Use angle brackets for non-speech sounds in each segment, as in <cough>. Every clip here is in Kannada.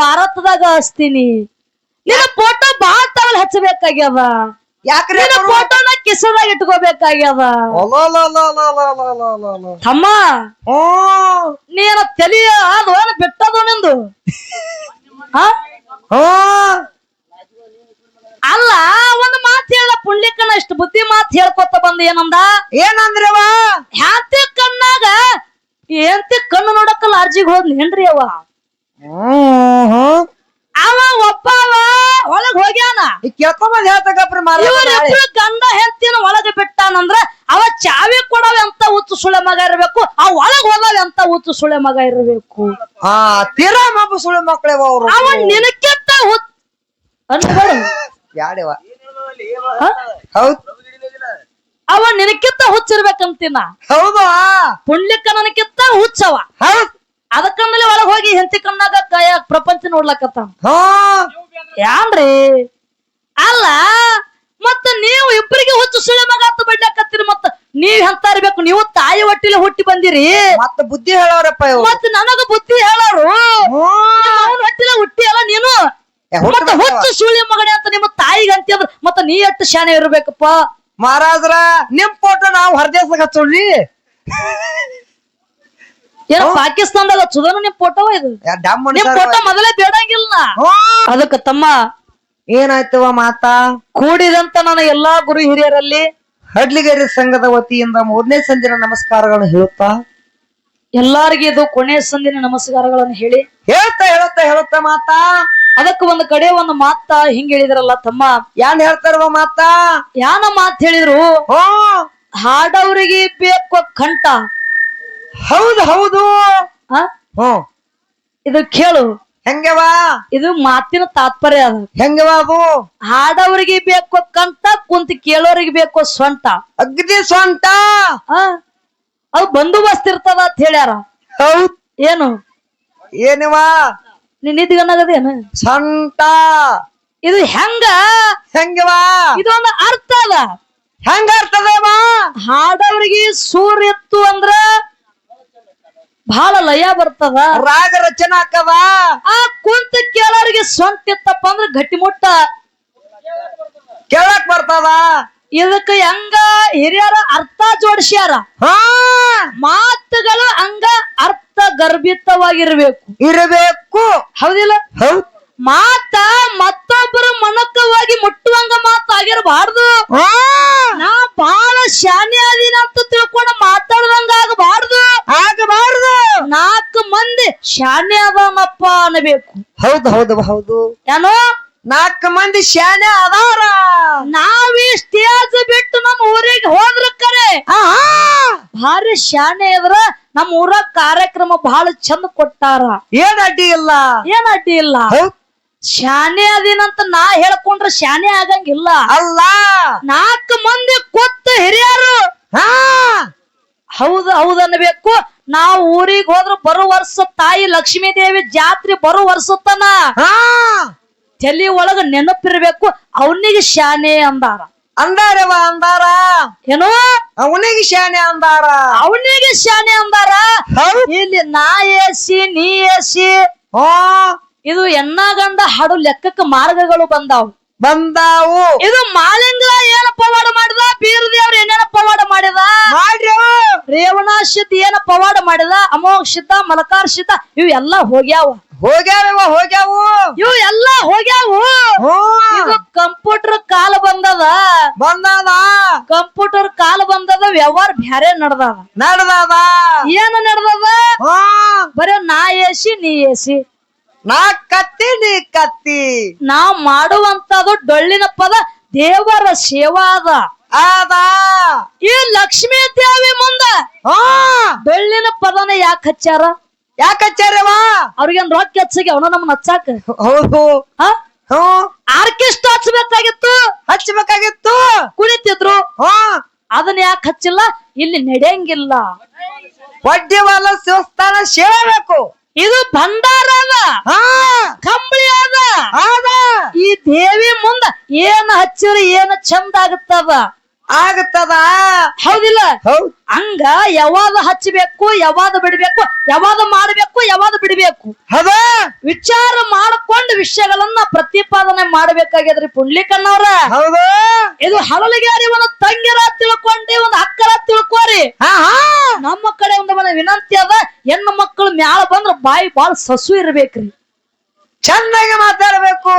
ಭಾರತದಾಗ ಹಚ್ತೀನಿ. ನಿನ್ನ ಫೋಟೋ ಬಾಳ ತವಲ್ ಹಚ್ಚಬೇಕಾಗ್ಯದ ಯಾಕ್ರಿ ನಿನ್ನ ಫೋಟೋನ ಕಿಸದಾಗ ಇಟ್ಕೋಬೇಕಾಗ್ಯದ ತಮ್ಮ ನೀನ ತಲಿಯ ಅದು ಏನು ಬಿಟ್ಟದು ನಿಂದು? ಅಲ್ಲ ಒಂದ್ ಮಾತು ಹೇಳ ಪುಣ್ಯಕ್ಕನ ಇಷ್ಟು ಬುದ್ಧಿ ಮಾತು ಹೇಳ್ಕೊತ ಬಂದ ಏನಂದ? ಏನಂದ್ರವ? ಹ್ಯಾಂತಿ ಕಣ್ಣಾಗ ಏಂತಿ ಕಣ್ಣು ನೋಡಕ್ಕಲ್ಲ ಅರ್ಜಿಗೆ ಹೋದ್ನಿ ಏನ್ರಿ ಅವ? ಅವ ಒಬ್ಬವ ಒಳಗ್ ಹೋಗ್ಯಾನ. ಕೇಳ್ಕೊಂಬಂದ್ ಹೇಳ್ತಕ್ಕಪ್ರಿ ಮಾರ ಇವರಿಬ್ರು ಗಂಡ ಹೆಂಡತಿನ ಒಳಗೆ ಬಿಟ್ಟಾನಂದ್ರ ಅವ ಚಾವಿ ಕೊಡವ ಅಂತ ಹುಚ್ಚು ಸುಳೆ ಮಗ ಇರಬೇಕು ಆ ಒಳಗ್ ಹೋದವ ಎಂತ ಹುತ್ತು ಸುಳೆ ಮಗ ಇರಬೇಕು. ಹಾ ತೀರಾ ಮಬ್ಬ ಸುಳೆ ಮಕ್ಕಳೇವ ಅವ್ರು. ಅವ ನಿನಕ್ಕಿಂತ ಹುಚ್ಚ ಅನ್ಬೇಡ ಯಾಡವ? ಹೌದ್. ಅವ ನಿನಕ್ಕಿಂತ ಹುಚ್ಚಿರ್ಬೇಕಂತೀನ. ಹೌದು? ಪುಣ್ಯಕ್ಕ ನನಕ್ಕಿಂತ ಹುಚ್ಚವ. ಹೌದ್. ಅದಕ್ಕಂದಲೇ ಒಳಗ್ ಹೋಗಿ ಹೆಂತಿ ಕಣ್ಣಾಗ ಕಾಯ ಪ್ರಪಂಚ ನೋಡ್ಲಕತ್ತ. ಯಾನ್ರಿ? ಅಲ್ಲ ಮತ್ತ ನೀವು ಇಬ್ಬರಿಗೆ ಹುಚ್ಚು ಸುಳಿ ಮಗ ಅಂತ ಬಡ್ಲಾಕತ್ತೀರಿ ಮತ್ತ. ನೀವ್ ಎಂತ ಇರ್ಬೇಕು ನೀವು ತಾಯಿ ಒಟ್ಟಿಲೆ ಹುಟ್ಟಿ ಬಂದಿರಿ. ಮತ್ತ ಬುದ್ಧಿ ಹೇಳೋರಪ್ಪ ಮತ್ತ ನನಗ ಬುದ್ಧಿ ಹೇಳೋರು. ಅವನ ಹುಟ್ಟಿ ಅಲ್ಲ ನೀನು? ಮತ್ತ. ಹುಚ್ಚು ಸುಳಿ ಮಗನೇ ಅಂತ ನಿಮ್ಮ ತಾಯಿಗೆ ಅಂತಿದ್ರ ಮತ್ತ ನೀ ಎಷ್ಟು ಶಾನೆ ಇರ್ಬೇಕಪ್ಪ? ಮಹಾರಾಜ್ರ ನಿಮ್ ಫೋಟೋ ನಾವು ಹೊರದೇಶದಾಗ ಹಚ್ಚೋಳ್ರಿ ಏನ ಪಾಕಿಸ್ತಾನದಾಗ ಹಚ್ಚುದನು ನಿಮ್ ಫೋಟೋ ಇದು. ಡಮ್ ನಿಮ್ ಫೋಟೋ ಮೊದಲೇ ಬೇಡಂಗಿಲ್ಲ ಅದಕ್ಕ ತಮ್ಮ ಏನಾಯ್ತವ ಮಾತಾ? ಕೂಡಿದಂತ ನನ್ನ ಎಲ್ಲಾ ಗುರು ಹಿರಿಯರಲ್ಲಿ ಹಡ್ಲಿಗೇರಿ ಸಂಘದ ವತಿಯಿಂದ ಮೂರನೇ ಸಂದಿನ ನಮಸ್ಕಾರಗಳನ್ನು ಹೇಳುತ್ತಾ? ಎಲ್ಲಾರಿಗೆ ಇದು ಕೊನೆ ಸಂದಿನ ನಮಸ್ಕಾರಗಳನ್ನು ಹೇಳಿ. ಹೇಳ್ತಾ ಹೇಳುತ್ತಾ ಹೇಳುತ್ತಾ ಮಾತಾ? ಅದಕ್ಕೆ ಒಂದು ಕಡೆ ಒಂದು ಮಾತ ಹಿಂಗ ಹೇಳಿದ್ರಲ್ಲ ತಮ್ಮ. ಯಾನ್ ಹೇಳ್ತಾರವ ಮಾತಾ? ಯಾನ ಮಾತ್ ಹೇಳಿದ್ರು? ಹೋ ಹಾಡವ್ರಿಗೆ ಬೇಕು ಕಂಠ. ಹೌದು ಹೌದು? ಹ್ಮ್ ಇದು ಕೇಳು. ಹೆಂಗವ ಇದು ಮಾತಿನ ತಾತ್ಪರ್ಯ ಅದು. ಹೆಂಗವ ಅದು? ಹಾಡವ್ರಿಗೆ ಬೇಕು ಕಂತ ಕುಂತ ಕೇಳೋರಿಗೆ ಬೇಕು ಸ್ವಂತ. ಅಗ್ದಿ ಸ್ವಂತ? ಅದು ಬಂದೋಬಸ್ತ್ ಇರ್ತದ ಅಂತ ಹೇಳ್ಯಾರ. ಹೌದ್. ಏನು? ಏನವ ನೀನ್ ನಿದ್ಗನಾಗದೇನು ಸ್ವಂತ. ಇದು ಹೆಂಗ? ಹೆಂಗವ ಇದೊಂದು ಅರ್ಥ ಅದ. ಹೆಂಗ ಅರ್ಥದೇವ ಹಾಡವ್ರಿಗೆ ಸೂರ್ಯ ಇತ್ತು ಅಂದ್ರ ಬಹಳ ಲಯ ಬರ್ತದ. ರಾಗ ರಚನೆ ಹಾಕದ ಆ ಕುಂತ ಕೇಳೋರಿಗೆ ಸ್ವಂತ ಇತ್ತಪ್ಪ ಅಂದ್ರ ಗಟ್ಟಿಮುಟ್ಟ ಕೇಳಕ್ ಬರ್ತದ? ಇದಕ್ಕ ಹೆಂಗ ಹಿರಿಯರ ಅರ್ಥ ಜೋಡಿಸ್ಯಾರ? ಹಾ. ಮಾತುಗಳು ಹಂಗ ಅರ್ಥ ಗರ್ಭಿತವಾಗಿರ್ಬೇಕು ಇರಬೇಕು. ಹೌದಿಲ್ಲ? ಹೌದ್. ಮಾತ ಮತ್ತೊಬ್ಬರ ಮನಕವಾಗಿ ಮುಟ್ಟುವಂಗ ಮಾತಾಗಿರಬಾರ್ದು. ಹಾ. ಶಾನೆ ಅದಾನಪ್ಪ ಅನ್ನಬೇಕು. ಹೌದು ಹೌದು ಹೌದು. ಏನೋ ನಾಲ್ಕು ಮಂದಿ ಶಾನೆ ಅದಾರ. ನಾವೀ ಸ್ಟೇಜ್ ಬಿಟ್ಟು ನಮ್ಮ ಊರಿಗೆ ಹೋದ್ರ ಕರೆ. ಭಾರಿ ಶಾನೆ ಇದ್ರ ನಮ್ಮ ಊರ ಕಾರ್ಯಕ್ರಮ ಬಹಳ ಚಂದ ಕೊಟ್ಟಾರ. ಏನ್ ಅಡ್ಡಿ ಇಲ್ಲ? ಏನ್ ಅಡ್ಡಿ ಇಲ್ಲ? ಶಾನೆ ಅದೇನಂತ ನಾ ಹೇಳ್ಕೊಂಡ್ರೆ ಶಾನೆ ಆಗಂಗಿಲ್ಲ. ಅಲ್ಲ. ನಾಲ್ಕು ಮಂದಿ ಕೊತ್ತ ಹಿರಿಯರು. ಹೌದು ಹೌದು ಅನ್ಬೇಕು ನಾವು ಊರಿಗೆ ಹೋದ್ರ ಬರು ವರ್ಷ ತಾಯಿ ಲಕ್ಷ್ಮೀ ದೇವಿ ಜಾತ್ರೆ ಬರು ವರ್ಷತನ ತಲಿ ಒಳಗ ನೆನಪಿರ್ಬೇಕು ಅವನಿಗೆ ಶಾನೆ ಅಂದಾರ. ಅಂದಾರವ ಅಂದಾರ. ಏನೋ? ಅವನಿಗೆ ಶಾನೆ ಅಂದಾರ. ಅವನಿಗೆ ಶಾನೆ ಅಂದಾರ. ಇಲ್ಲಿ ನಾ ಏಸಿ ನೀ ಏಸಿ ಇದು ಎನ್ನ ಗಂಡ ಹಾಡು ಲೆಕ್ಕಕ್ಕೆ ಮಾರ್ಗಗಳು ಬಂದಾವು. ಬಂದಾವು. ಇದು ಮಾಲಿಂಗ ಏನಪ್ಪ ಪವಾಡ ಮಾಡಿದ ಬೀರದೇವ್ರ ಏನೇನ ಪವಾಡ ಮಾಡಿದ? ಮಾಡ್ರಿ ರೇವಣಾಶಿತ್ ಏನ ಪವಾಡ ಮಾಡಿದ ಅಮೋಕ್ಷಿತ ಮಲಕಾರ್ಷಿತ ಇವು ಎಲ್ಲ ಹೋಗ್ಯಾವ. ಹೋಗ್ಯಾವ ಹೋಗ್ಯಾವು? ಇವು ಎಲ್ಲ ಹೋಗ್ಯಾವು. ಕಂಪ್ಯೂಟರ್ ಕಾಲ ಬಂದದ. ಬಂದದ? ಕಂಪ್ಯೂಟರ್ ಕಾಲ ಬಂದದ ವ್ಯವಹಾರ ಬ್ಯಾರೆ ನಡ್ದದ. ನಡ್ದದ? ಏನ ನಡ್ದದ? ಬರೇ ನಾ ಏಸಿ ನೀ ಏಸಿ. ನಾ ಕತ್ತಿ ನೀ ಕತ್ತಿ. ನಾವ್ ಮಾಡುವಂತದು ಡೊಳ್ಳಿನ ಪದ ದೇವರ ಸೇವಾ ಅದ. ಅದ ಈ ಲಕ್ಷ್ಮೀ ದೇವಿ ಮುಂದ ಹಾ. ಬೆಳ್ಳಿನ ಪದನ ಯಾಕೆ ಹಚ್ಚಾರ ಯಾಕಚ್ಚಾರವ ಅವ್ರಿಗೇನ್ ರೊಕ್ಕ ಹೆಚ್ಚಿಗೆ ಅವನ ನಮ್ಮನ್ನ ಹಚ್ಚಾಕ? ಹೌದು. ಹಾ? ಆರ್ಕೆಸ್ಟ್ರಾ ಹಚ್ಬೇಕಾಗಿತ್ತು. ಹಚ್ಚಬೇಕಾಗಿತ್ತು ಕುಣಿತಿದ್ರು. ಹಾ. ಅದನ್ನ ಯಾಕೆ ಹಚ್ಚಿಲ್ಲ? ಇಲ್ಲಿ ನಡೆಯಂಗಿಲ್ಲ. ವಡ್ಡಿವಾಲ ಶಿವಸ್ಥಾನ ಸೇರಬೇಕು. ಇದು ಭಂಡಾರ ಅದ. ಹಾ. ಕಂಬಳಿ ಅದ. ಅದ ಈ ದೇವಿ ಮುಂದ ಏನ್ ಹಚ್ಚಿರ ಏನ್ ಚಂದ ಆಗುತ್ತದ? ಆಗತ್ತದ? ಹೌದಿಲ್ಲ. ಹೌದ್. ಹಂಗ ಯಾವಾಗ ಹಚ್ಚಬೇಕು ಯಾವಾಗ ಬಿಡಬೇಕು ಯಾವಾಗ ಮಾಡಬೇಕು ಯಾವಾಗ ಬಿಡಬೇಕು? ಹದ? ವಿಚಾರ ಮಾಡಿಕೊಂಡು ವಿಷಯಗಳನ್ನ ಪ್ರತಿಪಾದನೆ ಮಾಡಬೇಕಾಗ್ಯದ್ರಿ ಪುಂಡ್ಲಿಕಣ್ಣವ್ರ. ಹೌದು. ಇದು ಹಳಲಿಗಾರಿ ಒಂದು ತಂಗಿರ ತಿಳ್ಕೊಂಡಿ ಒಂದು ಅಕ್ಕರ ತಿಳ್ಕೋರಿ. ನಮ್ಮ ಕಡೆ ಒಂದು ಮನೆ ವಿನಂತಿ ಅದ ಹೆಣ್ಣು ಮಕ್ಕಳು ಮ್ಯಾಲ ಬಂದ್ರ ಬಾಯಿ ಬಾಳ ಸಸು ಇರ್ಬೇಕ್ರಿ. ಚೆನ್ನಾಗಿ ಮಾತಾಡ್ಬೇಕು.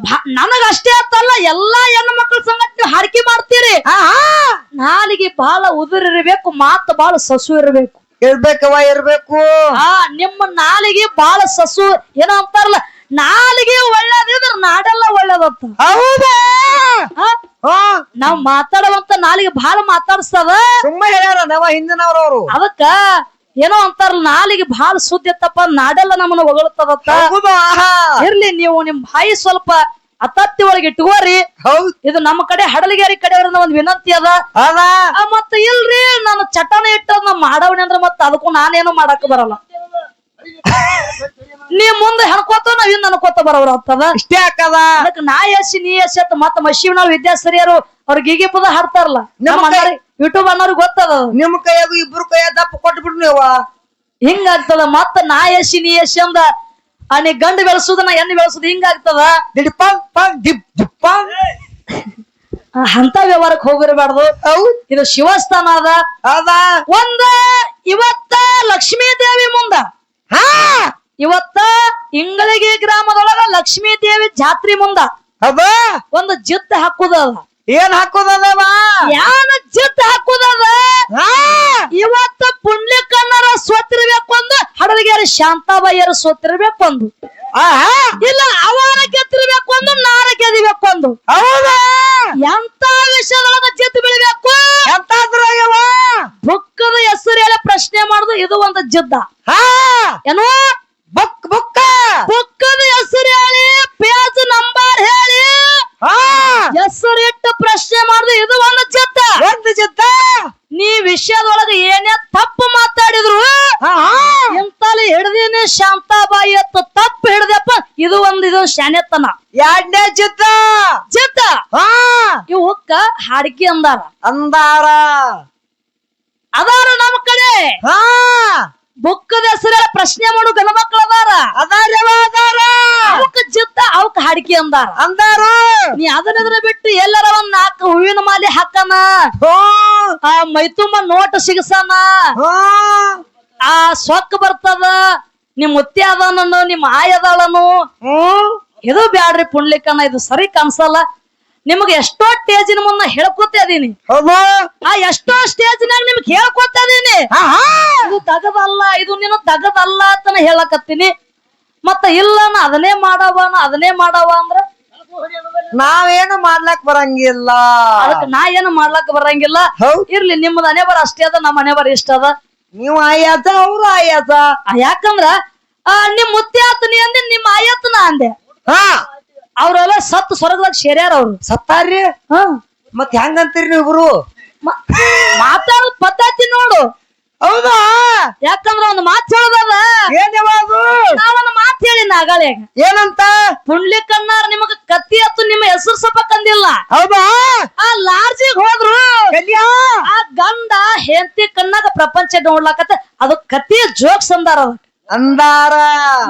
ಭಾ- ನನಗ ಅಷ್ಟೇ ಅಂತಲ್ಲ ಎಲ್ಲಾ ಹೆಣ್ಣು ಮಕ್ಕಳ ಸಂಗತಿ ನೀವು ಹಾಡಿಕೆ ಮಾಡ್ತೀರಿ ನಾಲಿಗೆ ಬಹಳ ಉದುರಿರ್ಬೇಕು ಮಾತು ಬಹಳ ಸಸು ಇರಬೇಕು. ಇರ್ಬೇಕವ ಇರ್ಬೇಕು. ಹಾ ನಿಮ್ಮ ನಾಲಿಗೆ ಬಹಳ ಸಸು ಏನೋ ಅಂತಾರಲ್ಲ ನಾಲಿಗೆ ಒಳ್ಳೇದಿದ್ರ ನಾಡೆಲ್ಲ ಒಳ್ಳೇದಂತ. ಹೌದಾ? ನಾವ್ ಮಾತಾಡುವಂತ ನಾಲಿಗೆ ಬಹಳ ಮಾತಾಡಿಸ್ತದ ಸುಮ್ಮನೆ ಹೇಳ್ಯಾರ ನವ ಹಿಂದಿನವ್ರವ್ರು. ಅದಕ್ಕ ಏನೋ ಅಂತಾರ ನಾಲಿಗೆ ಬಹಳ ಸುದ್ದಿ ಇತ್ತಪ್ಪ ನಾಡೆಲ್ಲ ನಮ್ಮನ್ನ ಹೊಗಳ್ತದತ್ತ. ಇರ್ಲಿ ನೀವು ನಿಮ್ ಬಾಯಿ ಸ್ವಲ್ಪ ಅತತ್ತಿ ಒಳಗೆ ಇಟ್ಕೋರಿ. ಹೌದ್. ಇದು ನಮ್ಮ ಕಡೆ ಹಡಲಗೇರಿ ಕಡೆಯವರಿಂದ ಒಂದ್ ವಿನಂತಿ ಅದ. ಮತ್ತೆ ಇಲ್ರಿ ನಾನು ಚಟನ ಇಟ್ಟ ನಾ ಮಾಡವಣಿ ಅಂದ್ರ ಮತ್ತ ಅದಕ್ಕೂ ನಾನೇನು ಮಾಡಕ್ ಬರಲ್ಲ. <laughs> ನೀ ಮುಂದೆ ಹೆಣ್ಕೋತ ನಾವ್ ಇನ್ ಅನ್ಕೋತ ಬರೋರು ಹತ್ತದ ಇಷ್ಟೇ ಹಾಕದ ಅದಕ್ಕೆ ನಾ ಎಸಿ ನೀ ಎಸಿ ಅಂತ ಮತ್ತ ಮಶಿವನ ವಿದ್ಯಾಸರಿಯರು ಅವ್ರಿಗೆ ಗೀಗಿ ಪದ ಹಾಡ್ತಾರಲ್ಲ. ನಮ್ಮ ಯೂಟ್ಯೂಬ್ ಅನ್ನೋರು ಗೊತ್ತದ. ನಿಮ್ ಕೈಯಾಗ ಇಬ್ರು ಕೈಯಾಗ ದಪ್ಪ ಕೊಟ್ಬಿಡ್ ನೀವ. ಹಿಂಗಾಗ್ತದ ಮತ್ತ ನಾ ಎಸಿ ನೀ ಎಸಿ ಅಂದ ಆ ನೀ ಗಂಡು ಬೆಳೆಸುದ ನಾ ಎಣ್ಣೆ ಬೆಳೆಸುದು ಹಿಂಗಾಗ್ತದ ದಿಡ್ ಪಂಗ್ ಪಂಗ್ ದಿಪ್ ದಿಪ್ಪ ಅಂತ ವ್ಯವಹಾರಕ್ಕೆ ಹೋಗಿರಬಾರ್ದು. ಇದು ಶಿವಸ್ಥಾನ ಅದ. ಅದ ಒಂದ ಇವತ್ತ ಲಕ್ಷ್ಮೀ ದೇವಿ ಮುಂದ. ಹಾ! ಇವತ್ತ ಇಂಗಳಿಗೆ ಗ್ರಾಮದೊಳಗ ಲಕ್ಷ್ಮೀ ದೇವಿ ಜಾತ್ರಿ ಮುಂದ. ಅದ ಒಂದು ಜಿತ್ ಹಾಕುದ ಅದ. ಏನ್ ಹಾಕೋದವ ಯಾನ ಜಿತ್ ಹಾಕುದದ? ಹಾ. ಇವತ್ತ ಪುಣ್ಯಕನ್ನರ ಅಂದು ಹಡಲಗೇರಿ ಶಾಂತಾಬಾಯಿಯರು ಅಂದ ಆಹಾ ಇಲ್ಲ ಅವರ ಗೆದ್ದಿರ್ಬೇಕೊಂದು ನಾರ ಗೆದಿಬೇಕೊಂದು ಹೌದಾ? ಎಂತ ವಿಷಯದೊಳಗ ಜಿತ್ ಬೀಳ್ಬೇಕು? ಎಂತಾದ್ರಾಗವ ಬುಕ್ಕದ ಹೆಸರು ಹೇಳಿ ಪ್ರಶ್ನೆ ಮಾಡುದು ಇದು ಒಂದು ಜಿದ್ದ. ಹಾ. ಏನೋ? ಬುಕ್ ಬುಕ್ಕ. ಬುಕ್ಕದ ಹೆಸರು ಹೇಳಿ ಪೇಜ್ ನಂಬರ್ ಹೇಳಿ ಹಾ ಹೆಸರು ಪ್ರಶ್ನೆ ಮಾಡುದು ಇದು ಒಂದು ಚಿತ್ತ ಒಂದು ಚಿತ್ತ ನೀ ವಿಷಯದೊಳಗೆ ಏನೇ ತಪ್ಪು ಮಾತಾಡಿದ್ರು ಇಂತಲ್ಲಿ ಹಿಡ್ದೀನಿ ಶಾಂತಾಬಾಯಿ ಅತ್ತ ತಪ್ಪು ಹಿಡ್ದಪ್ಪ ಇದು ಒಂದು ಇದು ಶಾನೆತನ ಎರಡನೇ ಚಿತ್ತ ಚಿತ್ತ ಇವಕ್ಕ ಹಾಡಿಕೆ ಅಂದಾರ. ಅಂದಾರ. ಅದಾರ ನಮ್ಮ ಕಡೆ. ಹಾ. ಬುಕ್ಕದ ಹೆಸರ ಪ್ರಶ್ನೆ ಮಾಡು ಗಣ ಮಕ್ಕಳು ಅದಾರ. ಅದಾರ. ಅವಕ್ಕ ಜಿದ್ದ ಅವಕ್ಕ ಹಾಡಿಕೆ ಅಂದಾರ. ಅಂದಾರ. ನೀ ಅದನ್ನ ಬಿಟ್ಟು ಎಲ್ಲರ ಒಂದ್ ನಾಲ್ಕು ಹೂವಿನ ಮಾಲೆ ಹಾಕನ. ಆ ಮೈತುಂಬ ನೋಟ ಸಿಗಸನ. ಆ ಸೊಕ್ಕ ಬರ್ತದ ನಿಮ್ ಮುತ್ತಿ ಅದನ್ನು ನಿಮ್ ಆಯದಳನು ಅದಾಳನು ಇದು ಬ್ಯಾಡ್ರಿ ಪುಣ್ಲಿಕ್ಕನ ಇದು ಸರಿ ಕನ್ಸಲ್ಲ ನಿಮಗ್ ಎಷ್ಟೋ ಸ್ಟೇಜಿನ ಮುನ್ನ ಹೇಳ್ಕೊತ ಇದೀನಿ. ಹೌದು. ಆ ಎಷ್ಟೋ ಸ್ಟೇಜ್ನಾಗ ನಿಮ್ಗೆ ಹೇಳ್ಕೊತ ಹಾ ಇದು ತಗದಲ್ಲ ಇದು ನೀನು ತಗದಲ್ಲ ಅಂತ ಹೇಳಕತ್ತೀನಿ. ಮತ್ತ ಇಲ್ಲ ನಾ ಅದನ್ನೇ ಮಾಡವ ನಾ ಅದನ್ನೇ ಮಾಡವ ಅಂದ್ರ ನಾವೇನು ಮಾಡ್ಲಕ್ ಬರಂಗಿಲ್ಲ. ಅದಕ್ಕೆ ನಾ ಏನು ಮಾಡ್ಲಕ್ ಬರಂಗಿಲ್ಲ. ಇರ್ಲಿ ನಿಮ್ಮದ ಮನೆ ಬರ ಅಷ್ಟೇ ಅದ ನಮ್ಮ ಮನೆ ಬರ ಇಷ್ಟ ಅದ. ನೀವು ಆಯಾತ ಅವ್ರು ಆಯಾತ. ಯಾಕಂದ್ರ ಆ, ನಿಮ್ ಮುತ್ತಿ ಆತನಿ ಅಂದೆ ನಿಮ್ಮ ಆಯಾತನ ಅಂದೆ. ಹಾ. ಅವ್ರೆಲ್ಲ ಸತ್ತು ಸ್ವರ್ಗದಾಗ ಸೇರ್ಯಾರ ಅವ್ರು. ಸತ್ತಾರ್ರಿ? ಹ. ಮತ್ ಹೆಂಗಂತೀರಿ ನೀವು ಇಬ್ರು? ಮ- ಮಾತಾಡೋ ಪದ್ಧತಿ ನೋಡು. ಹೌದಾ? ಯಾಕಂದ್ರ ಒಂದು ಮಾತು ಹೇಳುದ ಏನಿವ ಅದು? ನಾವೊಂದು ಮಾತು ಹೇಳಿ ನಾಗಾಳೆ ಏನಂತ? ಪುಂಡ್ಲಿಕನ್ನಾರ ನಿಮಗ ಕತ್ತಿ ಹತ್ತು ನಿಮ್ಮ ಹೆಸರು ಸಪಕಂದಿಲ್ಲ ಹೌದಾ? ಆ ಲಾರ್ಜಿಗ್ ಹೋದ್ರು. ಆ ಗಂಡ ಹೆಂಡತಿ ಕಣ್ಣಾಗ ಪ್ರಪಂಚ ನೋಡ್ಲಾಕತ್ತ. ಅದು ಕತ್ತಿಯ ಜೋಕ್ಸ್ ಅಂದಾರ ಅದಕ್ಕ. ಅಂದಾರ.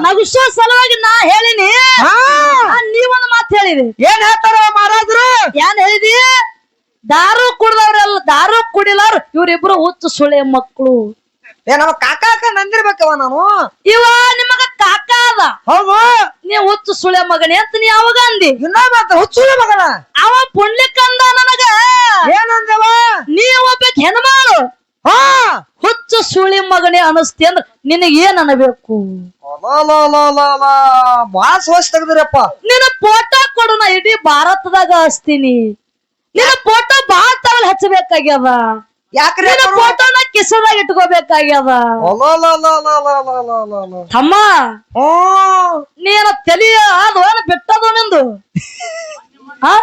ನಗಿಸೋ ಸಲುವಾಗಿ ನಾ ಹೇಳಿನಿ. ನೀವೊಂದು ಮಾತು ಹೇಳಿರಿ. ಏನ್ ಹೇಳ್ತಾರ ಮಹಾರಾಜರು? ಏನ್ ಹೇಳಿದಿ? ದಾರು ಕುಡ್ದವ್ರೆಲ್ಲ ದಾರು ಕುಡಿಲಾರ ಇವ್ರಿಬ್ರು ಹುಚ್ಚು ಸುಳೆ ಮಕ್ಕಳು ಏ ನಮ್ಮ ಕಾಕಾಕ ನಂದಿರ್ಬೇಕವ ನಾನು. ಇವ ನಿಮಗ ಕಾಕ ಅದ. ಹೌದು. ನೀ ಹುಚ್ಚು ಸುಳೆ ಮಗನೇ ಅಂತ ನೀ ಅವಾಗ ಅಂದಿ. ಇನ್ನ ಹುಚ್ಚು ಸುಳೆ ಮಗನ? ಅವ ಪುಣ್ಯಕ್ಕಂದ ನನಗ. ಏನಂದವ? ನೀ ಒಬ್ಬ ಹೆಣ್ಮಾಳು ಹಾ. ಹುಚ್ಚು ಸುಳಿ ಮಗನೇ ಅನಸ್ತಿ ಅಂದ್ರ ನಿನಗೆ ಏನ್ ಅನ್ಬೇಕು ಭಾಳ ಸೋಸ್ ತೆಗ್ದಿರಪ್ಪ. ನಿನ್ನ ಫೋಟೋ ಕೊಡು ನಾ ಇಡೀ ಭಾರತದಾಗ ಹಚ್ತೀನಿ. ನಿನ್ನ ಫೋಟೋ ಬಾಳ ತವಲ್ ಹಚ್ಚಬೇಕಾಗ್ಯದ. ಯಾಕ್ರಿ ನಿನ್ನ ಫೋಟೋನ ಕಿಸದಾಗ ಇಟ್ಕೋಬೇಕಾಗ್ಯದ. ತಮ್ಮ ನೀನ ತಲಿಯ ಅದು ಬಿಟ್ಟದು ನಿಂದು? ಆ?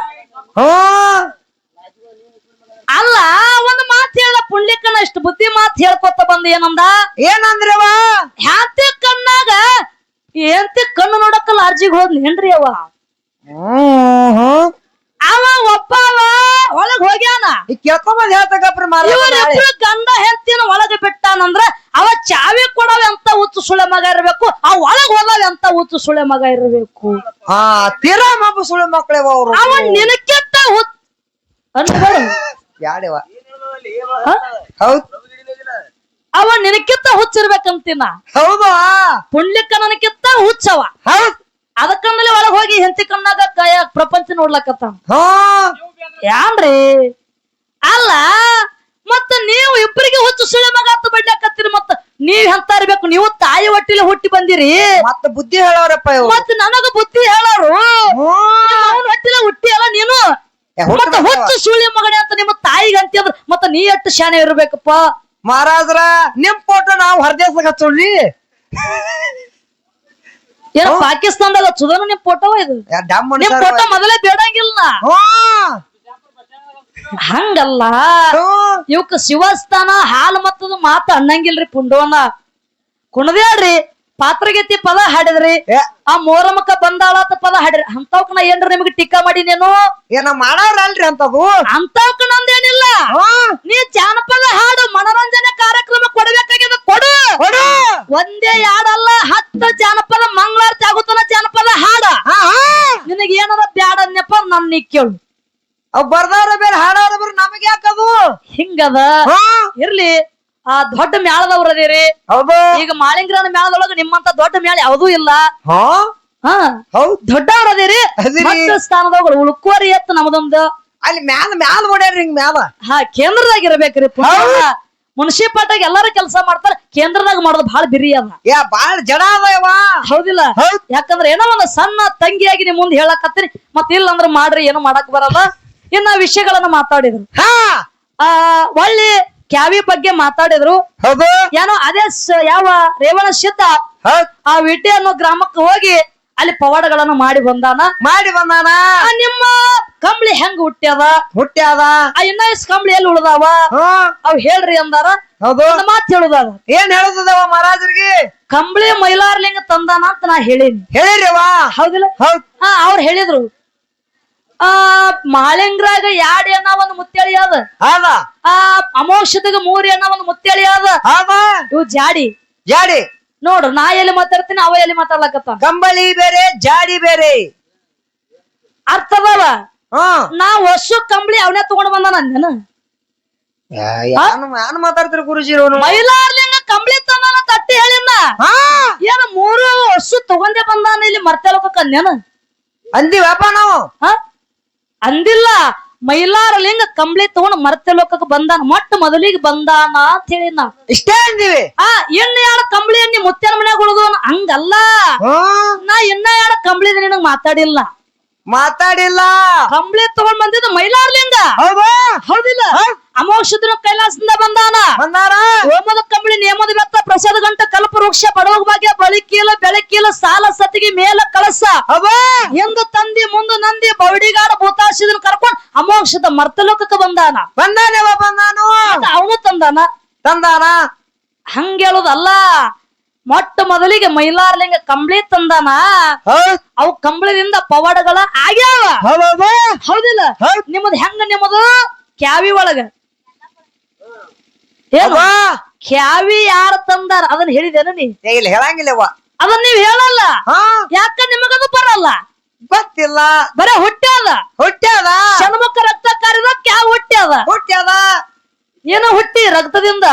ಅಲ್ಲ ಒಂದು ಮಾತು ಹೇಳ್ದ ಪುಣ್ಯಕ್ಕನ ಇಷ್ಟು ಬುದ್ಧಿ ಮಾತು ಹೇಳ್ಕೊತ ಬಂದ ಏನಂದ? ಏನಂದ್ರವ? ಹ್ಯಾಂತಿ ಕಣ್ಣಾಗ ಏಂತಿ ಕಣ್ಣು ನೋಡಕ್ಕಲ್ಲ ಅರ್ಜಿಗೆ ಹೋದ್ನೇನ್ರಿ ಅವ? ಅವ ಒಬ್ಬ ಅವ ಒಳಗ್ ಹೋಗ್ಯಾನ. ಕೇಳ್ಕೊಂಬಂದ್ ಹೇಳ್ತಕ್ಕಪ್ರಿ ಇವರಿಬ್ರು ಗಂಡ ಹೆಂತಿನ ಒಳಗೆ ಬಿಟ್ಟಾನಂದ್ರ ಅವ ಚಾವಿ ಕೊಡವ ಎಂತ ಹುಚ್ಚು ಸುಳೆ ಮಗ ಇರ್ಬೇಕು ಆ ಒಳಗ್ ಹೋದವ ಎಂತ ಹುಚ್ಚು ಸುಳೆ ಮಗ ಇರಬೇಕು? ಆ ತೀರಾ ಮಬ್ಬ ಸುಳ್ಳು ಮಕ್ಳವ ಅವ್ರು. ಅವ ನಿನಕ್ಕಿಂತ ಹುಚ್ಚ ಅನ್ಬೇಡ ಯಾಡೇವ? ಹ? ಹೌದ್. ಅವ ನಿನಕ್ಕಿಂತ ಹುಚ್ಚಿರ್ಬೇಕಂತೀನ? ಹೌದು? ಪುಣ್ಯಕ್ಕ ನನಕ್ಕಿಂತ ಹುಚ್ಚವ. ಹೌದ್. ಅದಕ್ಕಂದಲೇ ಒಳಗ್ ಹೋಗಿ ಹೆಂತಿ ಕಣ್ಣಾಗ ಕಾಯ ಪ್ರಪಂಚ ನೋಡ್ಲಕತ್ತ. ಯಾನ್ರಿ? ಅಲ್ಲ ಮತ್ತ ನೀವು ಇಬ್ಬರಿಗೆ ಹುಚ್ಚು ಸುಳಿ ಮಗ ಅಂತ ಬಡ್ಲಾಕತ್ತೀರಿ ಮತ್ತ ನೀವ್ ಎಂತ ಇರ್ಬೇಕು? ನೀವು ತಾಯಿ ಹೊಟ್ಟಿಲೆ ಹುಟ್ಟಿ ಬಂದಿರಿ. ಮತ್ತ ಬುದ್ಧಿ ಹೇಳೋರಪ್ಪ ಮತ್ತ ನನಗ ಬುದ್ಧಿ ಹೇಳೋರು. ಹೊಟ್ಟಿಲೆ ಹುಟ್ಟಿ ಅಲ್ಲ ನೀನು? ಮತ್ತ ಹೊತ್ತು. ಹುಚ್ಚು ಸುಳ್ಳಿ ಮಗನೇ ಅಂತ ನಿಮ್ಮ ತಾಯಿಗೆ ಅಂತಿದ್ರ ಮತ್ತ ನೀ ಎಷ್ಟು ಶಾನೆ ಇರ್ಬೇಕಪ್ಪ? ಮಹಾರಾಜ್ರ ನಿಮ್ ಫೋಟೋ ನಾವು ಹೊರದೇಶದಾಗ ಹಚ್ಚೋಳ್ರಿ ಏನ ಪಾಕಿಸ್ತಾನದಾಗ ಹಚ್ಚುದನ ನಿಮ್ ಫೋಟೋ ಇದು. ಡಮ್ ನಿಮ್ ಫೋಟೋ ಮೊದಲೇ ಬೇಡಂಗಿಲ್ಲ. ಹಂಗಲ್ಲ. ಇವಕ್ ಶಿವಸ್ಥಾನ ಹಾಲ್ ಮತ್ತದ ಮಾತ ಅನ್ನಂಗಿಲ್ರಿ ಪುಂಡೋನ ಕುಣದ್ಯಾಳ್ರಿ? ಪಾತ್ರಗತಿ ಪದ ಹಾಡಿದ್ರಿ. ಆ ಮೋರಮಕ್ಕ ಬಂದಾಳಾತ ಪದ ಹಾಡಿರಿ. ಅಂತವಕ್ ನಾ ಏನ್ರಿ ನಿಮ್ಗೆ ಟೀಕಾ ಮಾಡಿ ನೀನು ಏನ ಮಾಡವ್ರಲ್ರಿ ಅಂತದು ಅಂತವಕ್ ನಂದೇನಿಲ್ಲ. ನೀ ಜಾನಪದ ಹಾಡು ಮನರಂಜನೆ ಕಾರ್ಯಕ್ರಮ ಕೊಡಬೇಕಾಗ್ಯದ ಕೊಡು. ಕೊಡು. ಒಂದೇ ಯಾಡಲ್ಲ ಹತ್ತು ಜಾನಪದ ಮಂಗಳಾರತಿ ಆಗುತ್ತನ ಜಾನಪದ ಹಾಡ. ನಿನಗೆ ಏನಾರ ಬ್ಯಾಡ ಅನ್ಯಪ್ಪ ನನ್ ನೀ ಕೇಳು. ಅವ್ ಬರ್ದವ್ರ ಬೇರೆ ಹಾಡವ್ರ ಬೇರೆ ನಮಗೆ ಯಾಕದು ಹಿಂಗದ ಇರ್ಲಿ. ಆ ದೊಡ್ಡ ಮ್ಯಾಳದವ್ರ ಅದೇರಿ ಹೌದು. ಈಗ ಮಾಳಿಂಗ್ರನ ಮ್ಯಾಳದೊಳಗ ನಿಮ್ಮಂತ ದೊಡ್ಡ ಮ್ಯಾಳ ಯಾವುದೂ ಇಲ್ಲ. ಹಾ? ಹಾ. ಹೌದ್. ದೊಡ್ಡವ್ರ ಅದೇರಿ ಅದಿರಿ. ಮತ್ತ ಸ್ಥಾನದೊಳಗ ಉಳ್ಕೋರಿ ಎತ್ತ ನಮ್ದೊಂದು. ಅಲ್ಲಿ ಮ್ಯಾಲ ಮ್ಯಾಲ ಓಡ್ಯಾರ್ರಿ ಹಿಂಗ ಮ್ಯಾಲ. ಹಾ ಕೇಂದ್ರದಾಗ ಇರ್ಬೇಕ್ರಿ ಮುನ್ಸಿಪಾಲ್ಟಾಗ ಎಲ್ಲಾರು ಕೆಲಸ ಮಾಡ್ತಾರ. ಕೇಂದ್ರದಾಗ ಮಾಡೋದು ಬಹಳ ಬಿರಿ ಅದ. ಯಾ ಬಾಳ ಜಡ ಅದ ಹೌದಿಲ್ಲ. ಹೌದ್. ಯಾಕಂದ್ರೆ ಏನೋ ಒಂದು ಸಣ್ಣ ತಂಗಿಯಾಗಿ ನಿಮ್ ಮುಂದೆ ಹೇಳಕತ್ತೀರಿ ಮತ್ ಇಲ್ಲ ಅಂದ್ರೆ ಮಾಡ್ರಿ ಏನು ಮಾಡಕ್ ಬರಲ್ಲ. ಇನ್ನ ವಿಷಯಗಳನ್ನ ಮಾತಾಡಿದ್ರು. ಹಾ. ಆ ಒಳ್ಳೆ ಕ್ಯಾವಿ ಬಗ್ಗೆ ಮಾತಾಡಿದ್ರು. ಹೌದು. ಏನೋ ಅದೇ ಸ- ಯಾವ ರೇವಣ ಸಿದ್ಧ ಹೌದ್ ಆ ವಿಟಿ ಅನ್ನೋ ಗ್ರಾಮಕ್ಕೆ ಹೋಗಿ ಅಲ್ಲಿ ಪವಾಡಗಳನ್ನು ಮಾಡಿ ಬಂದಾನ. ಮಾಡಿ ಬಂದಾನ? ಆ ನಿಮ್ಮ ಕಂಬಳಿ ಹೆಂಗ್ ಹುಟ್ಟ್ಯದ? ಹುಟ್ಟ್ಯಾದ? ಆ ಇನ್ನ ಇಸ್ ಕಂಬಳಿ ಎಲ್ಲಿ ಉಳಿದಾವ? ಹಾ? ಅವ್ ಹೇಳ್ರಿ ಅಂದಾರ. ಹೌದು. ಒಂದು ಮಾತು ಹೇಳುದಾದ. ಏನ್ ಹೇಳುದವ ಮಹಾರಾಜರಿಗೆ? ಕಂಬಳಿ ಮೈಲಾರ್ಲಿಂಗ ತಂದಾನ ಅಂತ ನಾ ಹೇಳಿನಿ. ಅವ ಹೌದಿಲ್ಲ? ಹೌದ್. ಹಾ ಅವ್ರು ಹೇಳಿದ್ರು. ಆ ಮಾಳಿಂಗ್ರಾಗ ಯಾಡ್ ಎಣ್ಣ ಒಂದು ಮುತ್ತೇಳಿ ಅದ? ಹೌದ? ಆ ಅಮೋಷದಾಗ ಮೂರ್ ಎಣ್ಣ ಒಂದು ಮುತ್ತೇಳಿ ಅದ? ಹೌದ? ಇವು ಜಾಡಿ. ಜಾಡಿ. ನೋಡು ನಾ ಎಲ್ಲಿ ಮಾತಾಡ್ತೀನಿ ಅವ ಎಲ್ಲಿ ಮಾತಾಡ್ಲಕತ್ತ ಕಂಬಳಿ ಬೇರೆ ಜಾಡಿ ಬೇರೆ. ಅರ್ಥದವ ಹಾ. ನಾ ಹೊಸ ಕಂಬಳಿ ಅವನೇ ತಗೊಂಡ್ ಬಂದ ಅಂದೇನ ಯಾನ್ ಮಾತಾಡ್ತೀರಿ ಗುರುಜಿ ಮೈಲಾರ್ಲಿಂಗ ಕಂಬಳಿ ತಂದಾನ ತಟ್ಟಿ ಹೇಳಿನ ಹಾ. ಏನ ಮೂರು ವರ್ಷ ತಗೊಂಡೆ ಬಂದಾನ ಇಲ್ಲಿ ಮರ್ತೇಲಕ್ಕ ಅಂದೇನ ಅಂದಿವಪ್ಪ ನಾವು? ಹ? ಅಂದಿಲ್ಲ ಮೈಲಾರಲಿಂಗ ಕಂಬಳಿ ತಗೊಂಡ್ ಮರ್ತೇಲೋಕಕ್ಕೆ ಬಂದಾನ ಮೊಟ್ಟ ಮೊದಲಿಗೆ ಬಂದಾನ ಅಂತ ಹೇಳಿ ನಾ. ಇಷ್ಟೇ ಅಂದಿವಿ. ಆ ಎಣ್ಣೆ ಯಾರ ಕಂಬಳಿ ಅನ್ನಿ ಮುತ್ತೇನ ಮನ್ಯಾಗ ಉಳಿದು ಹಂಗಲ್ಲ. ನಾ ಇನ್ನ ಯಾರ ಕಂಬಳಿ ನಿನಗ್ ಮಾತಾಡಿಲ್ಲ. ಮಾತಾಡಿಲ್ಲ. ಕಂಬಳಿ ತಗೊಂಡ್ ಬಂದಿದ್ದು ಮೈಲಾರ್ಲಿಂದ ಹೌದಾ. ಹೌದಿಲ್ಲ. ಅಮೋಕ್ಷದ್ರ ಕೈಲಾಸದಿಂದ ಬಂದಾನ? ಬಂದಾರ ಹೋಮದ ಕಂಬಳಿ ನೇಮದ ಬೆತ್ತ ಪ್ರಸಾದ ಗಂಟ ಕಲ್ಪ ವೃಕ್ಷ ಬಡವಗ ಭಾಗ್ಯ ಬಳಿಕೀಲ ಬೆಳಕೀಲ ಸಾಲ ಸತಿಗೆ ಮೇಲ ಕಳಸ. ಎಂದು ತಂದಿ ಮುಂದೆ ನಂದಿ ಬೌಡಿಗಾರ ಭೂತಾಶಿದನ್ ಕರ್ಕೊಂಡ್ ಅಮೋಕ್ಷದ ಮರ್ತಲೋಕಕ್ಕೆ ಬಂದಾನ. ಬಂದಾನೆ ಬಂದಾನು? ಅವನು ತಂದಾನ? ತಂದಾನ. ಹಂಗೇಳುದಲ್ಲ ಮೊಟ್ಟ ಮೊದಲಿಗೆ ಮೈಲಾರ್ಲಿಂಗ ಕಂಬಳಿ ತಂದಾನ. ಅವು ಕಂಬಳಿದಿಂದ ಪವಾಡಗಳ ಆಗ್ಯಾವ. ಹೌದಾ? ಹೌದಿಲ್ಲ? ನಿಮ್ದು ನಿಮ್ಮದ್ ಹೆಂಗ ನಿಮ್ಮದು? ಕ್ಯಾವಿ ಒಳಗ. ಏನು? ಕ್ಯಾವಿ ಯಾರ ತಂದಾರ? ಅದನ್ನ ಹೇಳಿದೇನ ನೀ? ಹೇಳಂಗಿಲ್ಲ ಇಲ್ಲ ಹೇಳಂಗಿಲ್ಲವ ಅದನ್ನ ನೀವ್ ಹೇಳಲ್ಲ. ಯಾಕ ನಿಮಗದು ಬರಲ್ಲ? ಗೊತ್ತಿಲ್ಲ. ಬರೇ ಹುಟ್ಟ್ಯಾದ ಹುಟ್ಟ್ಯಾದ ಷಣ್ಮುಖ ರಕ್ತ ಕಾರಿದ ಕ್ಯಾವ್ ಹುಟ್ಟ್ಯಾದ ಹುಟ್ಟ್ಯಾದ ಏನೋ ಹುಟ್ಟಿ ರಕ್ತದಿಂದ?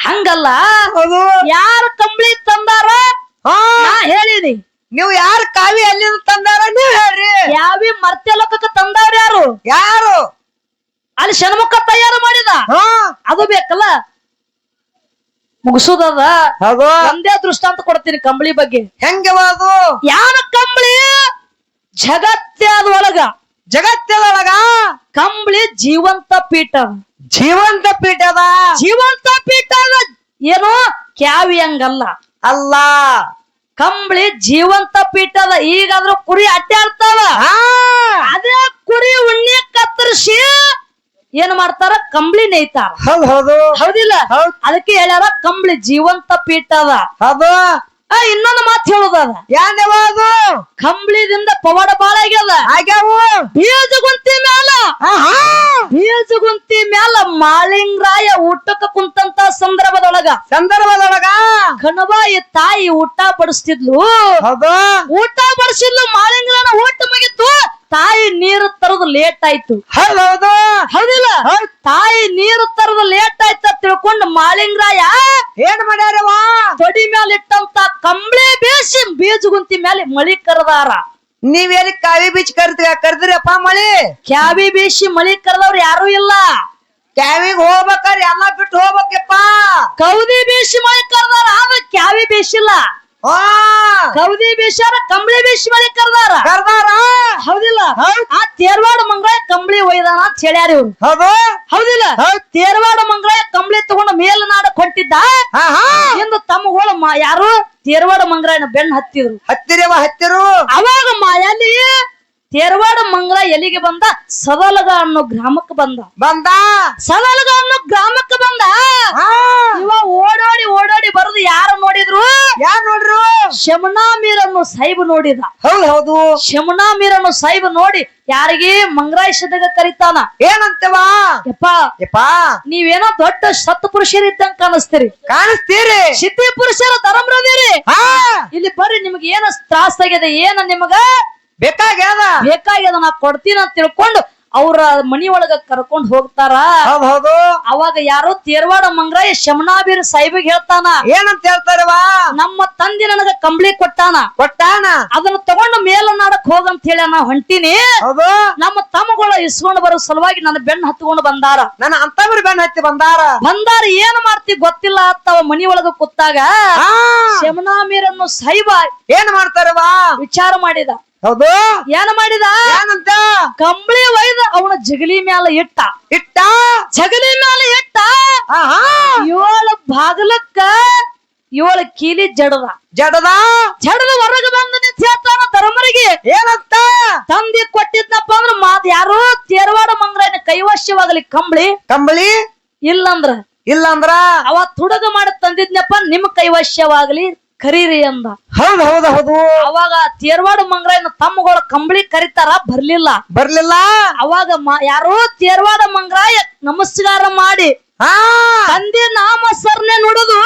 ಹಂಗಲ್ಲ. ಹೌದು. ಯಾರು ಕಂಬಳಿ ತಂದಾರ? ಹಾ. ನಾ ಹೇಳಿನಿ. ನೀವು ಯಾರು ಕಾವಿ ಅಲ್ಲಿಂದ ತಂದಾರ ನೀವ್ ಹೇಳ್ರಿ. ಯಾವಿ ಮರ್ತ್ಯಲೋಕಕ್ಕೆ ತಂದವ್ರ ಯಾರು? ಯಾರು? ಅಲ್ಲಿ ಷಣ್ಮುಖ ತಯಾರು ಮಾಡಿದ. ಹಾ. ಅದು ಬೇಕಲ್ಲ. ಮುಗಿಸೋದದ ಹೌದು. ಒಂದೇ ದೃಷ್ಟಾಂತ ಕೊಡ್ತೀನಿ ಕಂಬಳಿ ಬಗ್ಗೆ. ಹೆಂಗವ ಅದು? ಯಾರ ಕಂಬಳಿ? ಜಗತ್ಯಾದ ಒಳಗ. ಜಗತ್ತದೊಳಗ ಕಂಬಳಿ ಜೀವಂತ ಪೀಠ. ಜೀವಂತ ಪೀಠದ ಅದ. ಜೀವಂತ ಪೀಠದ ಅದ. ಏನು? ಕ್ಯಾವಿ ಹಂಗಲ್ಲ. ಅಲ್ಲ. ಕಂಬಳಿ ಜೀವಂತ ಪೀಠದ ಅದ. ಈಗಾದ್ರೂ ಕುರಿ ಅಡ್ಡಾಡ್ತಾವ ಅದೇ ಕುರಿ ಉಣ್ಣೆ ಕತ್ತರಿಸಿ ಏನ್ ಮಾಡ್ತಾರ? ಕಂಬಳಿ ನೇಯ್ತಾರ. ಹೌದ್ ಹೌದು. ಹೌದಿಲ್ಲ? ಹೌದ್. ಅದಕ್ಕೆ ಹೇಳ್ಯಾರ ಕಂಬಳಿ ಜೀವಂತ ಪೀಠದ ಅದ. ಹೌದು. ಆ ಇನ್ನೊಂದು ಮಾತು ಹೇಳುದದ ಯಾವ್ದವ ಅದು ಕಂಬಳಿದಿಂದ ಪವಾಡ ಬಾಳ ಆಗ್ಯದ. ಆಗ್ಯಾವು? ಬೀಜಗುಂತಿ ಮ್ಯಾಲ. ಬೀಜ ಗುಂತಿ ಮ್ಯಾಲ ಮಾಳಿಂಗರಾಯ ಊಟಕ್ಕ ಕುಂತಂತ ಸಂದರ್ಭದೊಳಗ ಸಂದರ್ಭದೊಳಗ? ಕಣಬಾಯಿ ತಾಯಿ ಊಟ ಬಡಿಸ್ತಿದ್ಲು. ಊಟ ಬಡಿಸಿದ್ಲು ಮಾಳಿಂಗರನ ಊಟ ಮುಗಿತು. ತಾಯಿ ನೀರು ತರದು ಲೇಟ್ ಆಯ್ತು. ಹೌದೌದು. ಹೌದಿಲ್ಲ? ತಾಯಿ ನೀರು ತರದು ಲೇಟ್ ಆಯ್ತ ತಿಳ್ಕೊಂಡು ಮಾಲಿಂಗ್ರಾಯ ಏನ್ ಮಾಡ್ಯಾರವ ತೊಡಿ ಮೇಲೆ ಇಟ್ಟಂತ ಕಂಬಳಿ ಬೇಸಿ ಬೀಜಗುಂತಿ ಮೇಲೆ ಮಳಿ ಕರದಾರ. ನೀವ್ ಎಲ್ಲಿ ಕಾವಿ ಬೀಚ್ ಕರ್ದ್ರಿ ಕರ್ದ್ರಪ್ಪ ಮಳಿ? ಕ್ಯಾವಿ ಬೀಸಿ ಮಳಿ ಕರೆದವ್ರು ಯಾರು ಇಲ್ಲ. ಕ್ಯಾವಿಗ್ ಹೋಗ್ಬೇಕಾರ ಎಲ್ಲ ಬಿಟ್ಟು ಹೋಗ್ಬೇಕಪ್ಪ. ಕೌದಿ ಬೀಸಿ ಮಳಿ ಕರೆದಾರ ಆದ್ರೆ ಕ್ಯಾವಿ ಬೀಸಿಲ್ಲ. ಆ! ಕೌದಿ ಬೀಸಾರ ಕಂಬಳಿ ಬೀಸಿ ಮಳಿ ಕರ್ದಾರ. ಕರ್ದಾರ? ಹೌದಿಲ್ಲ? ಆ ತೇರ್ವಾಡ ಮಂಗಳ ಕಂಬಳಿ ಒಯ್ದಾನ ಅಂತ ಹೇಳ್ಯಾರ ಇವ್ರು. ಹೌದು. ಹೌದಿಲ್ಲ? ತೇರ್ವಾಡ ಮಂಗಳ ಕಂಬಳಿ ತಗೊಂಡು ಮೇಲ್ನಾಡ ಕೊಟ್ಟಿದ್ದ? ಎಂದು ತಮ್ಮಗಳು ಯಾರು? ತೇರ್ವಾಡ ಮಂಗಳ ಬೆಣ್ಣ ಹತ್ತಿದ್ರು. ಹತ್ತಿರವ ಹತ್ತಿರು. ಅವಾಗ ಮಾಯಾಲಿ ತೇರ್ವಾಡ ಮಂಗಳ ಎಲ್ಲಿಗೆ ಬಂದ ಸದಲಗ ಅನ್ನೋ ಗ್ರಾಮಕ್ಕೆ ಬಂದ. ಬಂದ. ಸದಲಗ ಅನ್ನೋ ಗ್ರಾಮಕ್ಕೆ ಬಂದ. ಇವ ಓಡಾಡಿ ಓಡಾಡಿ ಬರೋದು ಯಾರು ನೋಡಿದ್ರು? ಯಾರು ನೋಡ್ರು? ಶಮನಾಮೀರ್ ಮೀರನ್ನು ಸಾಹಿಬ್ ನೋಡಿದ. ಹೌದು ಹೌದು. ಶಮನಾಮೀರ್ ಅನ್ನೋ ಸಾಹಿಬ್ ನೋಡಿ ಯಾರಿಗೆ ಮಂಗರಾಯಿಸದಾಗ ಕರಿತಾನ? ಏನಂತವಾ? ಯಪ್ಪ ಯಪ್ಪ. ನೀವೇನೋ ದೊಡ್ಡ ಸತ್ ಪುರುಷರಿದ್ದಂಗ ಕಾಣಿಸ್ತೀರಿ. ಕಾಣಿಸ್ತೀರಿ. ಸಿದ್ಧಿ ಪುರುಷರ ಧರ್ಮರದಿರಿ. ಇಲ್ಲಿ ಬರ್ರಿ ನಿಮ್ಗೆ ಏನ ತ್ರಾಸ ಆಗಿದೆ ಏನ ನಿಮಗ? ಬೇಕಾಗ್ಯಾದ ಬೇಕಾಗ್ಯದ ನಾ ಕೊಡ್ತೀನಿ ಅಂತ ತಿಳ್ಕೊಂಡು ಅವ್ರ ಮನಿ ಒಳಗ ಕರ್ಕೊಂಡ್ ಹೋಗ್ತಾರ. ಹೌದ್ ಹೌದು. ಅವಾಗ ಯಾರೋ ತೇರ್ವಾಡ ಮಂಗ್ರಾಯ ಶಮನಾಬೀರ್ ಸಾಹಿಬಿಗೆ ಹೇಳ್ತಾನ ಏನಂತ ಹೇಳ್ತಾರವಾ ನಮ್ಮ ತಂದೆ ನನಗ ಕಂಬಳಿ ಕೊಟ್ಟಾನ. ಕೊಟ್ಟಾನ? ಅದನ್ನ ತಗೊಂಡು ಮೇಲನಾಡಕ್ ಹೋಗಂತ ಹೇಳಿ ನಾ ಹೊಂಟಿನಿ. ಹೌದು. ನಮ್ಮ ತಮ್ಮಗಳ ಇಸ್ಕೊಂಡು ಬರೋ ಸಲುವಾಗಿ ನನ್ನ ಬೆನ್ನ ಹತ್ಕೊಂಡು ಬಂದಾರ. ನನ್ನ ಅಂತವ್ರ ಬೆನ್ನ ಹತ್ತಿ ಬಂದಾರ? ಬಂದಾರ ಏನ್ ಮಾಡ್ತಿ ಗೊತ್ತಿಲ್ಲ ಅತ್ತವ ಮನಿ ಒಳಗ ಕೂತಾಗ ಆ ಶಮನಾಮೀರ್ ಅನ್ನೋ ಸಾಹಿಬ ಏನ್ ಮಾಡ್ತಾರವ ವಿಚಾರ ಮಾಡಿದ. ಹೌದು? ಏನ ಮಾಡಿದ? ಏನಂತ? ಕಂಬಳಿ ಒಯ್ದ ಅವನ ಜಗಲಿ ಮ್ಯಾಲ ಇಟ್ಟ. ಇಟ್ಟ? ಜಗಲಿ ಮ್ಯಾಲ ಇಟ್ಟ. ಏಳು ಬಾಗಲಕ್ಕ ಏಳು ಕೀಲಿ ಜಡದ. ಜಡದ? ಜಡದ ಹೊರಗ ಬಂದ ನಿಂತ ಹೇಳ್ತಾನ ಧರ್ಮರಿಗೆ. ಏನಂತ? ತಂದಿ ಕೊಟ್ಟಿದ್ನಪ್ಪ ಅಂದ್ರ ಮಾತ್ ಯಾರು ತೇರವಾಡ ಮಂಗ್ರಾಯನ ಕೈವಶ್ಯವಾಗಲಿ ಕಂಬಳಿ. ಕಂಬಳಿ? ಇಲ್ಲಂದ್ರ? ಇಲ್ಲಂದ್ರ? ಅವ ತುಡುಗ ಮಾಡಿ ತಂದಿದ್ನಪ್ಪ ನಿಮ್ ಕೈವಶ್ಯವಾಗಲಿ ಕರೀರಿ ಅಂದ. ಹೌದ್ ಹೌದ್ ಹೌದು. ಅವಾಗ ತೇರ್ವಾಡ ಮಂಗ್ರಾಯನ ತಮ್ಮಗಳ ಕಂಬಳಿ ಕರಿತಾರ ಬರ್ಲಿಲ್ಲ. ಬರ್ಲಿಲ್ಲ? ಅವಾಗ ಮ- ಯಾರೋ ತೇರ್ವಾಡ ಮಂಗ್ರಾಯ ನಮಸ್ಕಾರ ಮಾಡಿ ಹಾ. ತಂದೆ ನಾಮ ಸರ್ನೆ ನೋಡುದು.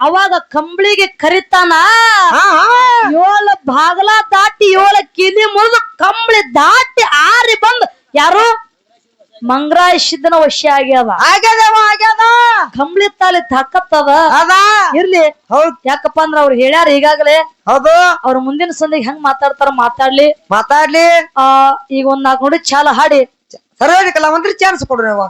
ಅವಾಗ ಕಂಬಳಿಗೆ ಕರಿತಾನ ಹಾ ಹಾ. ಏಳು ಬಾಗಲ ದಾಟಿ ಏಳು ಕಿಲಿ ಮುರಿದು ಕಂಬಳಿ ದಾಟಿ ಆರಿ ಬಂದು ಯಾರು? ಮಂಗ್ರಾಯ ಸಿದ್ದನ ವಶ್ಯ ಆಗ್ಯಾವ ಆಗ್ಯದವ ಆಗ್ಯದ. ಕಂಬಳಿ ತಾಲಿ ತಾಕತ್ತದ. ಅದ. ಇರ್ಲಿ. ಹೌದ್. ಯಾಕಪ್ಪ ಅಂದ್ರ ಅವ್ರು ಹೇಳ್ಯಾರ ಈಗಾಗಲೇ. ಹೌದು. ಅವ್ರ ಮುಂದಿನ ಸಂದಿಗೆ ಹೆಂಗ್ ಮಾತಾಡ್ತಾರ ಮಾತಾಡ್ಲಿ. ಮಾತಾಡ್ಲಿ. ಆ ಈಗ ಒಂದ್ ನಾಲ್ಕು ನೋಡಿ ಚಾಲ ಹಾಡಿ. ಸರ್ವೇ ಕಲಾವಂತ್ರಿ ಚಾನ್ಸ್ ಕೊಡ್ರಿ ಅವ